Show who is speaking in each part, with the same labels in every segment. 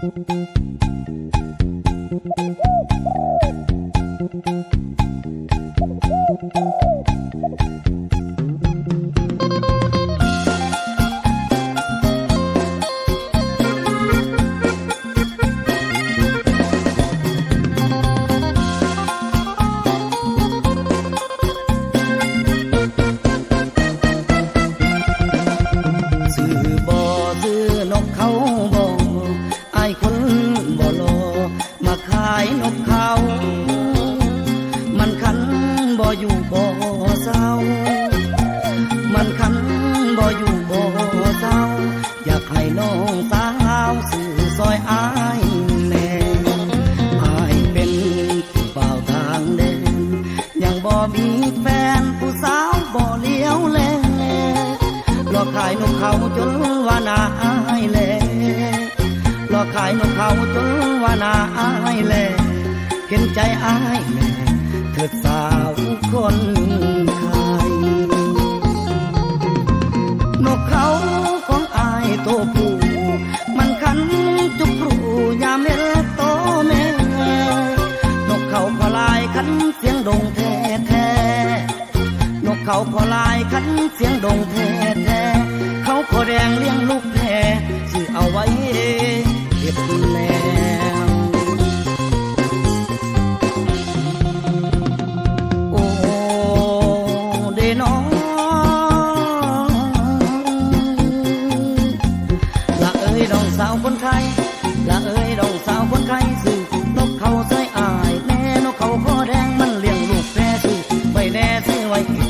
Speaker 1: ซื้า มันคันบ่อยู่บ่เศร้า มันคันบ่อยู่บ่เศร้า อยากให้น้องสาวซื้อซอยอายแน่อายเป็นผู้บ่าทางแดนยังบ่มีแฟนผู้สาวบ่เลี้ยวแลหลอกขายนกเขาจนว่านาอายแลหลอกขายนกเขาจนว่านาอายแล เห็นใจอายแลเถิดสาวคนขายนกเขาของอายตัวผู้มันคันจุกรูยามเม็ดโตแม่นกเขาพอลายคันเสียงดงแท้แท้นกเขาขอลายคันเสียงดงแท้แท้เขาขอแดงเลี้ยงลูกแพ้สิเอาไว้เก็บแน น่ซื้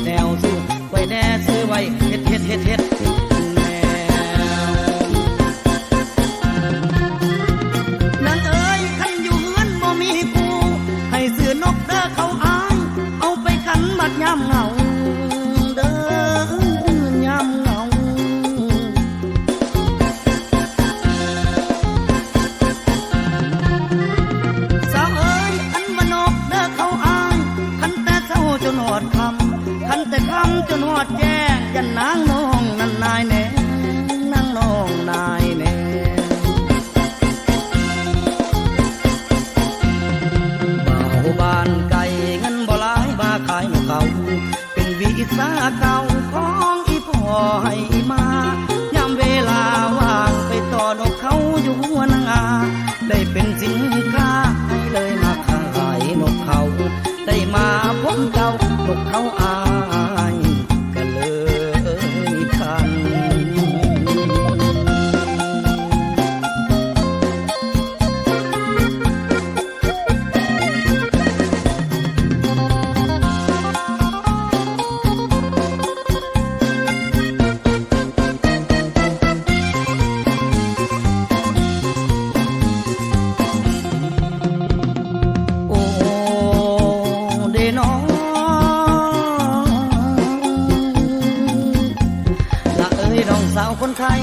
Speaker 1: ำจนหอดแจ้งยันนางน้องนันนายแน่นางน้องนายแน่บ่าวบ้านไก่เงินบ่หลายมาขายนกเขาเป็นวีซ่าเก่าของอีพ่อให้มายามเวลาว่างไปต่อนกเขาอยู่หัวนางาได้เป็นสินค้าให้เลยมาขายนกเขาได้มาพบเจ้านกเขาอาาวคนไทย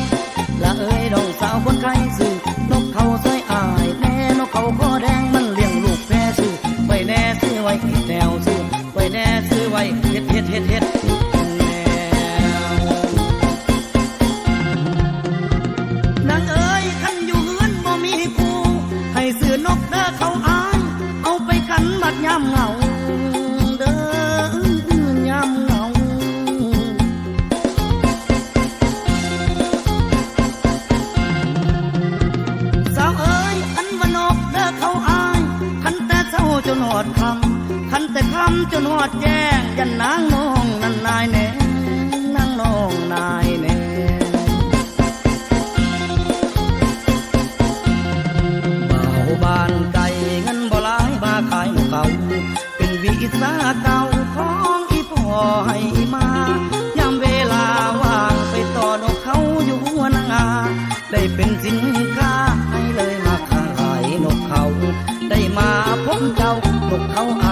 Speaker 1: ละเอ้ยดองสาวคนไทยสื่อนกเขาใส่อายแน่นกเขาคอแดงมันเลี้ยงลูกแพ้สื่อไว้แน่ซื้อไว้แนวซื้อไว้แน่ซื้อไว้เฮ็ดเฮ็ดเฮ็ดเฮ็ดแนวนางเอ้ยคันอยู่เฮือนบ่มีกูให้ซื้อนกเด้อเขาอายเอาไปขันบัดยามเหงา หอดคำคันแต่คำจนหอดแจ้งยันนางน้องนันนายแน่นางน้องนายแน่บ่าวบานไก่เงินบ่หลายบาขายเก่าเป็นวิสาเก่าของอีพ่อให้มายามเวลาว่างไปต่อนกเขาอยู่หัวนางาได้เป็นสินค้าให้เลยมาขายนกเขาได้มาพบเจ้า ของ